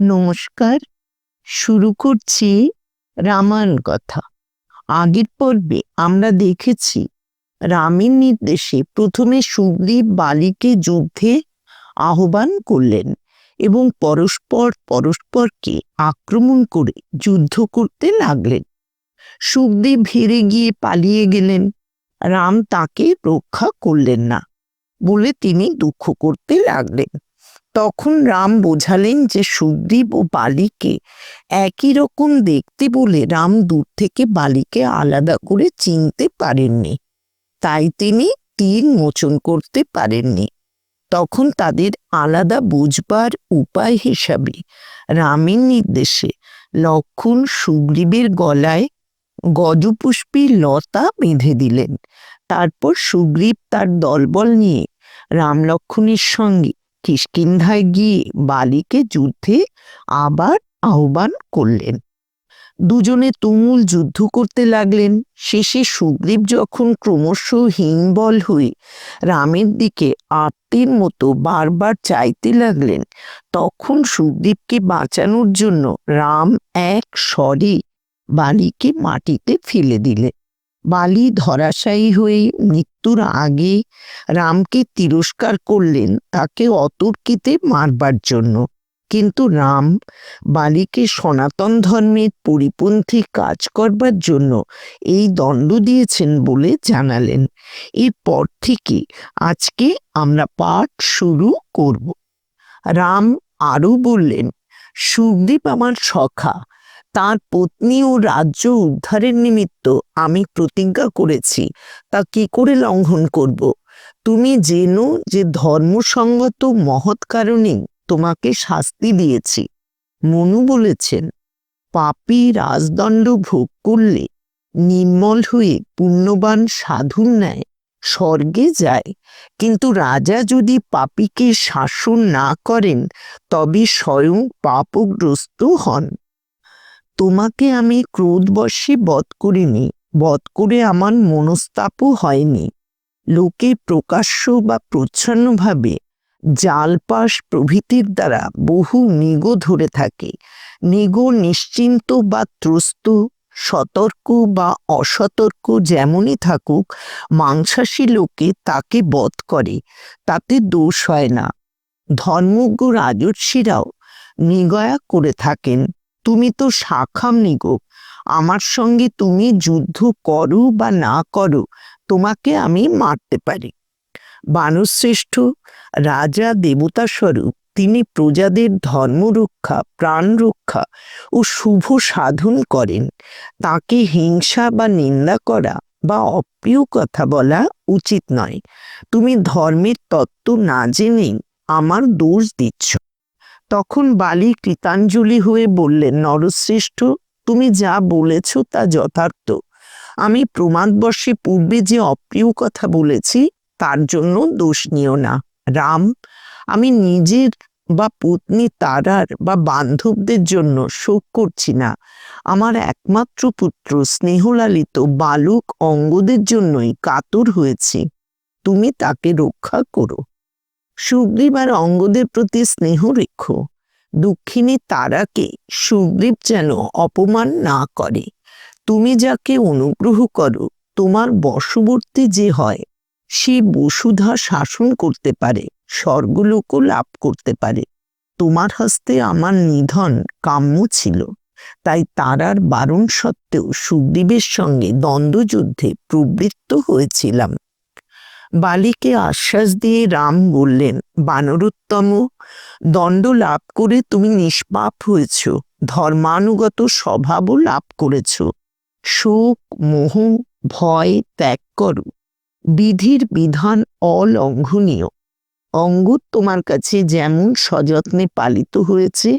নমস্কার, শুরু করছি রামায়ণ কথা। আগের পর্বে আমরা দেখেছি রামের নির্দেশে প্রথমে সুগ্রীব বালিকে যুদ্ধে আহ্বান করলেন এবং পরস্পর পরস্পরকে আক্রমণ করে যুদ্ধ করতে লাগলেন। সুগ্রীব হেরে গিয়ে পালিয়ে গেলেন, রাম তাকে রক্ষা করলেন না বলে তিনি দুঃখ করতে লাগলেন। তখন রাম বোঝালেন যে সুগ্রীব ও বালিকে একই রকম দেখতে বলে রাম দূর থেকে বালিকে আলাদা করে চিনতে পারেননি। তাই তিনি তীর মোচন করতে পারেননি। তখন তাদের আলাদা বুঝবার উপায় হিসাবে রামের নির্দেশে লক্ষণ সুগ্রীবের গলায় গজপুষ্পী লতা বেঁধে দিলেন। তারপর সুগ্রীব তার দলবল নিয়ে রাম লক্ষণের সঙ্গে কিষ্কিন্ধায় গিয়ে বালিকে যুদ্ধে আবার আহ্বান করলেন। দুজনে তুমুল যুদ্ধ করতে লাগলেন। শেষে সুগ্রীব যখন ক্রমশ হীনবল হয়ে রামের দিকে আত্মীর মতো বারবার চাইতে লাগলেন, তখন সুগ্রীবকে বাঁচানোর জন্য রাম এক স্বরে বালিকে মাটিতে ফেলে দিলেন। বালি ধরাশায়ী হয়ে মৃত্যুর আগে রামকে তিরস্কার করলেন তাকে অতর্কিতে মারবার জন্য। কিন্তু রাম বালিকে সনাতন ধর্মের পরিপন্থী কাজ করবার জন্য এই দণ্ড দিয়েছেন বলে জানালেন। এরপর থেকে আজকে আমরা পাঠ শুরু করব। রাম আরও বললেন, সুখদীপ আমার সখা তার পত্নী ও রাজ্য উদ্ধারের নিমিত্ত আমি প্রতিজ্ঞা করেছি। তা কি করে লঙ্ঘন করব? তুমি জেনো যে ধর্মসঙ্গত মহৎ কারণেই তোমাকে শাস্তি দিয়েছি। মনু বলেছেন, পাপী রাজদণ্ড ভোগ করলে নির্মল হয়ে পুণ্যবান সাধুর ন্যায় স্বর্গে যায়। কিন্তু রাজা যদি পাপীকে শাসন না করেন, তবে স্বয়ং পাপগ্রস্ত হন। তোমাকে আমি ক্রোধবশে বধ করিনি, বধ করে আমার মনস্তাপও হয়নি। লোকে প্রকাশ্য বা প্রচ্ছন্নভাবে জালপাস প্রভৃতির দ্বারা বহু নিগো ধরে থাকে। নিগো নিশ্চিন্ত বা ত্রস্ত, সতর্ক বা অসতর্ক যেমনই থাকুক, মাংসাশী লোকে তাকে বধ করে, তাতে দোষ হয় না। ধর্মজ্ঞ রাজর্ষিরাও নিগয়া করে থাকেন। তুমি তো শাখাম নিগো। আমার সঙ্গে তুমি যুদ্ধ করো বা না করো, তোমাকে আমি মারতে পারি। বানশ্রেষ্ঠ রাজা দেবতা স্বরূপ, তিনি প্রজাদের ধর্ম রক্ষা, প্রাণ রক্ষা ও শুভ সাধন করেন। তাকে হিংসা বা নিন্দা করা বা অপ্রিয় কথা বলা উচিত নয়। তুমি ধর্মের তত্ত্ব না জেনেই আমার দোষ দিচ্ছ। তখন বালি কৃতাঞ্জলি হয়ে বললেন, নরশ্রেষ্ঠ, তুমি যা বলেছ তা যথার্থ। আমি প্রমাদবর্ষে পূর্বে যে অপ্রিয় কথা বলেছি, তার জন্য দোষ নিও না। রাম, আমি নিজের বা পত্নী তারার বা বান্ধবদের জন্য শোক করছি না। আমার একমাত্র পুত্র স্নেহলালিত বালুক অঙ্গদের জন্যই কাতর হয়েছি। তুমি তাকে রক্ষা করো। সুগ্রীব আর অঙ্গদের প্রতি স্নেহ রেখো দুঃখিনী তারাকে সুগ্রীব যেন অপমান না করে। তুমি যাকে অনুগ্রহ করো, তোমার বশবর্তী যে হয়, সে বসুধা শাসন করতে পারে, স্বর্গলোকও লাভ করতে পারে। তোমার হস্তে আমার নিধন কাম্য ছিল, তাই তারার বারণ সত্ত্বেও সুগ্রীবের সঙ্গে দ্বন্দ্বযুদ্ধে প্রবৃত্ত হয়েছিলাম। বালিকে আশ্বাস দিয়ে রাম বললেন, বানরোত্তম, দণ্ড লাভ করে তুমি নিষ্পাপ হয়েছ। ধর্মানুগত স্বভাবও লাভ করেছ। শোক, মোহ, ভয় ত্যাগ করো। বিধির বিধান অলঙ্ঘনীয়। অঙ্গ তোমার কাছে যেমন সযত্নে পালিত হয়েছে,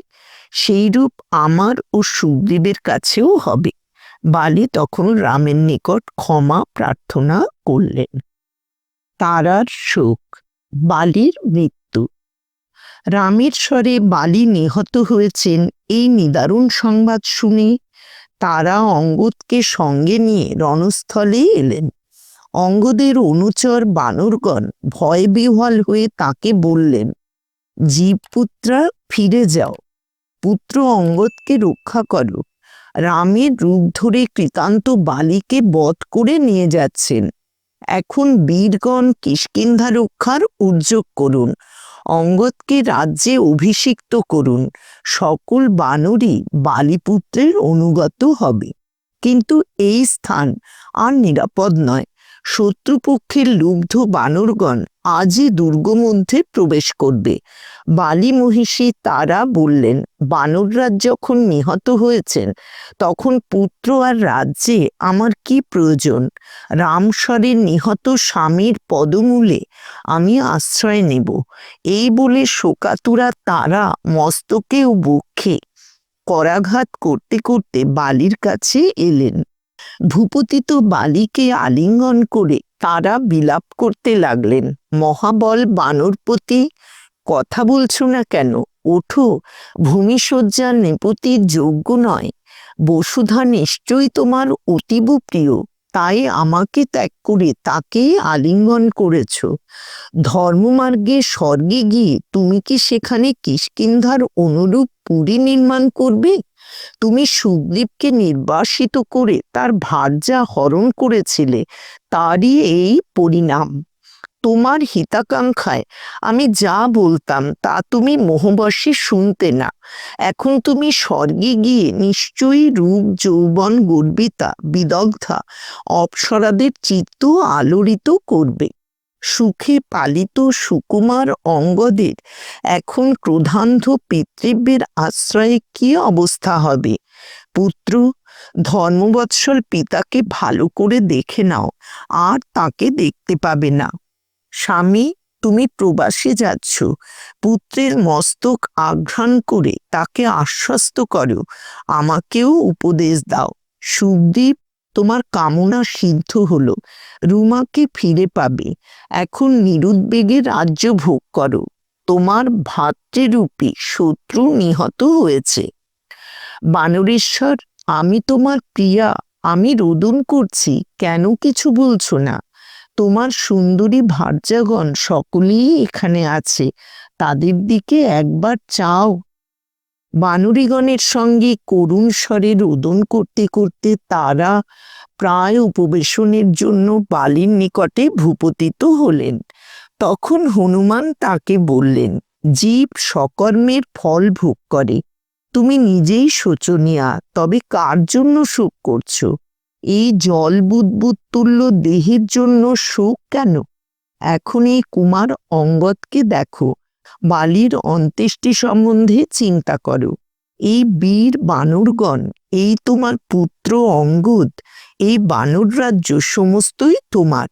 সেইরূপ আমার ও সুগ্রীবের কাছেও হবে। বালি তখন রামের নিকট ক্ষমা প্রার্থনা করলেন। তারার শোক, বালির মৃত্যু। রামের স্বরে বালি নিহত হয়েছেন এই নিদারুণ সংবাদ শুনে তারা অঙ্গদকে সঙ্গে নিয়ে রণস্থলে এলেন। অঙ্গদের অনুচর বানরগণ ভয় বিহ্বল হয়ে তাকে বললেন, জীবপুত্রা, ফিরে যাও। পুত্র অঙ্গদকে রক্ষা করো। রামের রূপ ধরে কৃতান্ত বালিকে বধ করে নিয়ে যাচ্ছেন। এখন বীরগণ কিষ্কিন্ধা রক্ষার উদ্যোগ করুন। অঙ্গদকে রাজ্যে অভিষিক্ত করুন। সকল বানরই বালিপুত্রের অনুগত হবে। কিন্তু এই স্থান আর নিরাপদ নয়। শত্রুপক্ষের লুব্ধ বানরগণ আজই দুর্গ মধ্যে প্রবেশ করবে। বালি মহিষী তারা বললেন বানররাজ যখন নিহত হয়েছেন, তখন পুত্র আর রাজ্যে আমার কি প্রয়োজন? রামস্বরের নিহত স্বামীর পদমূলে আমি আশ্রয় নেব। এই বলে শোকাতুরা তারা মস্তকে ও বক্ষে করাঘাত করতে করতে বালির কাছে এলেন। ভূপতি তো বালিকে আলিঙ্গন করে তারা বিলাপ করতে লাগলেন। মহাবল বানরপতি কথা বলছো না কেন? ওঠো ভূমিসজ্জার নেপতির যোগ্য নয়। বসুধা নিশ্চয়ই তোমার অতীব প্রিয়, তাই আমাকে ত্যাগ করে তাকে আলিঙ্গন করেছ। ধর্মমার্গে স্বর্গে গিয়ে তুমি কি সেখানে কিষ্কিন্ধার অনুরূপ পুরী নির্মাণ করবে? তুমি সুগ্রীবকে নির্বাসিত করে তার ভার্যা হরণ করেছিলে, তারই এই পরিণাম। তোমার হিতাকাঙ্ক্ষায় আমি যা বলতাম তা তুমি মোহবশে শুনতে না। এখন তুমি স্বর্গে গিয়ে নিশ্চয়ই রূপ, যৌবন, গর্বিতা, বিদগ্ধা, অপ্সরাদের চিত্ত আলোড়িত করবে। সুখে পালিত সুকুমার অঙ্গদের। এখন ক্রোধান্ধ পিতৃব্যের আশ্রয়ে কি অবস্থা হবে? পুত্র, ধর্মবৎসল পিতাকে ভালো করে দেখে নাও, আর তাকে দেখতে পাবে না। স্বামী, তুমি প্রবাসে যাচ্ছ, পুত্রের মস্তক আঘ্রাণ করে তাকে আশ্বস্ত করো, আমাকেও উপদেশ দাও। সুখদীপ তোমার কামনা সিদ্ধ হলো। রুমাকে ফিরে পাবে। এখন নিরুদ্বেগে রাজ্য ভোগ করো। তোমার ভাতৃরূপী শত্রু নিহত হয়েছে। বানরেশ্বর, আমি তোমার প্রিয়া, আমি রোদন করছি, কেন কিছু বলছো না? তোমার সুন্দরী ভার্যাগণ সকলেই এখানে আছে। তাদের দিকে একবার চাও। বানরীগণের সঙ্গে করুণ স্বরে রোদন করতে করতে তারা প্রায় উপবেশনের জন্য বালির নিকটে ভূপতিত হলেন। তখন হনুমান তাকে বললেন, জীব সকর্মের ফল ভোগ করে। তুমি নিজেই শোচনীয়া, তবে কার জন্য সুখ করছ? এই জল বুদবুদ তুল্য দেহের জন্য শোক কেন? এখন এই কুমার অঙ্গদকে দেখো। বালির অন্ত্যেষ্টি সম্বন্ধে চিন্তা করো। এই বীর বানরগণ, এই তোমার পুত্র অঙ্গদ, এই বানর রাজ্য সমস্তই তোমার।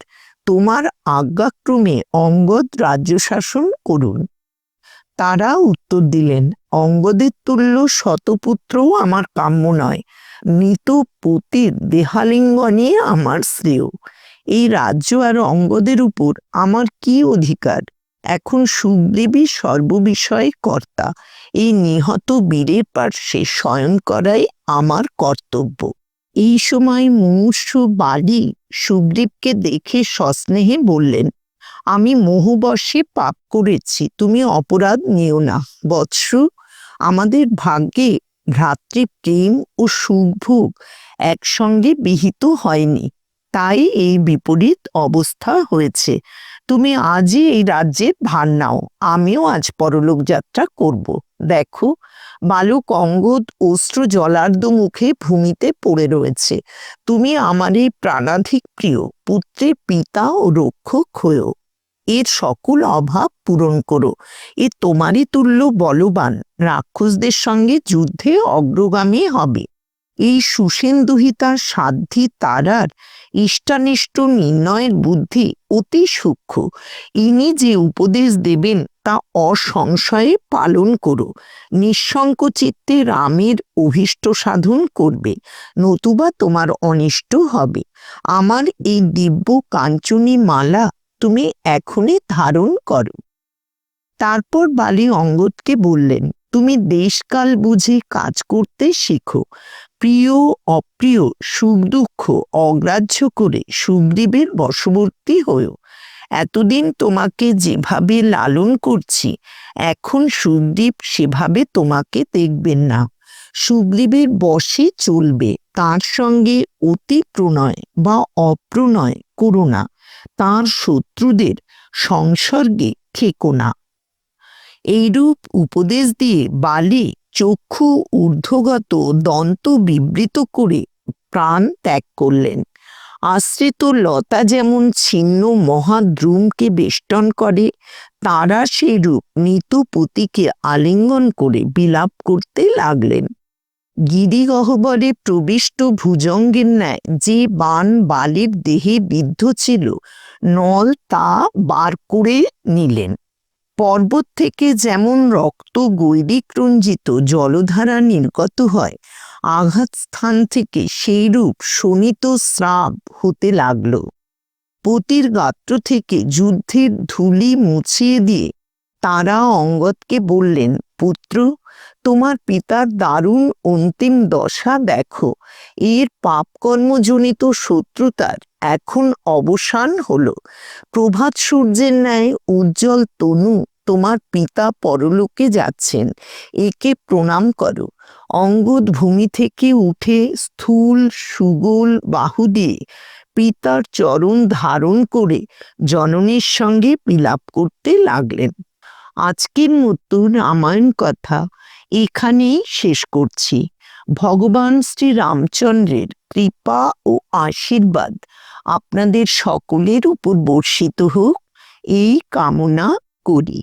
তোমার আজ্ঞাক্রমে অঙ্গদ রাজ্য শাসন করুন। তারা উত্তর দিলেন, অঙ্গদের তুল্য শতপুত্রও আমার কাম্য নয়। মৃত পতির দেহালিঙ্গনে আমার শ্রেয়। এই রাজ্য আর অঙ্গদের উপর আমার কি অধিকার? এখন সুখদেবী সর্ববিষয়ে কর্তা। এই নিহত বীরের পার্শ্বে শয়ন করাই আমার কর্তব্য। এই সময় মুমূর্ষ বালি সুগ্রীবকে দেখে সস্নেহে বললেন, আমি মোহবশে পাপ করেছি, তুমি অপরাধ নিও না। বৎস, আমাদের ভাগ্যে ভ্রাতৃপ্রেম ও সুখভোগ একসঙ্গে বিহিত হয়নি। তাই এই বিপরীত অবস্থা হয়েছে। তুমি আজই এই রাজ্যের ভার নাও। আমিও আজ পরলোক যাত্রা করব। দেখো বালক অঙ্গদ অস্ত্র জলার্দ মুখে ভূমিতে পড়ে রয়েছে। তুমি আমার এই প্রাণাধিক প্রিয়, পুত্রের পিতা ও রক্ষক হয়েও। এর সকল অভাব পূরণ করো। এ তোমারই তুল্য বলবান। রাক্ষসদের সঙ্গে যুদ্ধে অগ্রগামী হবে। এই সুসেন্দুহিতার সাধ্যি তারার ইষ্টানিষ্ট নির্ণয়ের বুদ্ধি অতি সূক্ষ্ম। ইনি যে উপদেশ দেবেন, তা অসংশয়ে পালন করো। নিঃশঙ্ক চিত্তে রামের অভীষ্ট সাধন করবে, নতুবা তোমার অনিষ্ট হবে। আমার এই দিব্য কাঞ্চনী মালা তুমি এখনই ধারণ করো। তারপর বালি অঙ্গদকে বললেন, তুমি দেশকাল বুঝে কাজ করতে শেখো। প্রিয়, অপ্রিয়, সুখ দুঃখ, অগ্রাহ্য করে সুগ্রীবের বশবর্তী হয়েও। এতদিন তোমাকে যেভাবে লালন করছি, এখন সুখদীপ সেভাবে তোমাকে দেখবেন না। সুগ্রীবের বশে চলবে, তার সঙ্গে অতি প্রণয় বা অপ্রণয় করো না। তাঁর শত্রুদের সংসর্গে থেকো না। এইরূপ উপদেশ দিয়ে বালি চক্ষু ঊর্ধ্বগত দন্ত বিবৃত করে প্রাণ ত্যাগ করলেন। আশ্রিত লতা যেমন ছিন্ন মহাদ্রুমকে বেষ্টন করে, তারা সেই রূপ নিতপতিকে আলিঙ্গন করে বিলাপ করতে লাগলেন। গিরিগহ্বরে প্রবিষ্ট ভুজঙ্গের ন্যায় যে বান বালির দেহে বিদ্ধ ছিল, নল তা বার করে নিলেন। পর্বত থেকে যেমন রক্ত গৈরিক রঞ্জিত জলধারা নির্গত হয় আঘাত স্থান থেকে সেইরূপ শোণিত স্রাব হতে লাগল। পতির গাত্র থেকে যুদ্ধের ধুলি মুছিয়ে দিয়ে তারা অঙ্গদকে বললেন, পুত্র, তোমার পিতার দারুণ অন্তিম দশা দেখো। এর পাপকর্মজনিত শত্রুতার এখন অবসান হলো। প্রভাত সূর্যের ন্যায় উজ্জ্বল তনু তোমার পিতা পরলোকে যাচ্ছেন, একে প্রণাম করো। অঙ্গদ ভূমি থেকে উঠে স্থূল, সুগোল বাহু দিয়ে পিতার চরণ ধারণ করে জননীর সঙ্গে বিলাপ করতে লাগলেন। আজকের মতো রামায়ণ কথা এখানেই শেষ করছি। ভগবান শ্রী রামচন্দ্রের কৃপা ও আশীর্বাদ আপনাদের সকলের উপর বর্ষিত হোক, এই কামনা করি।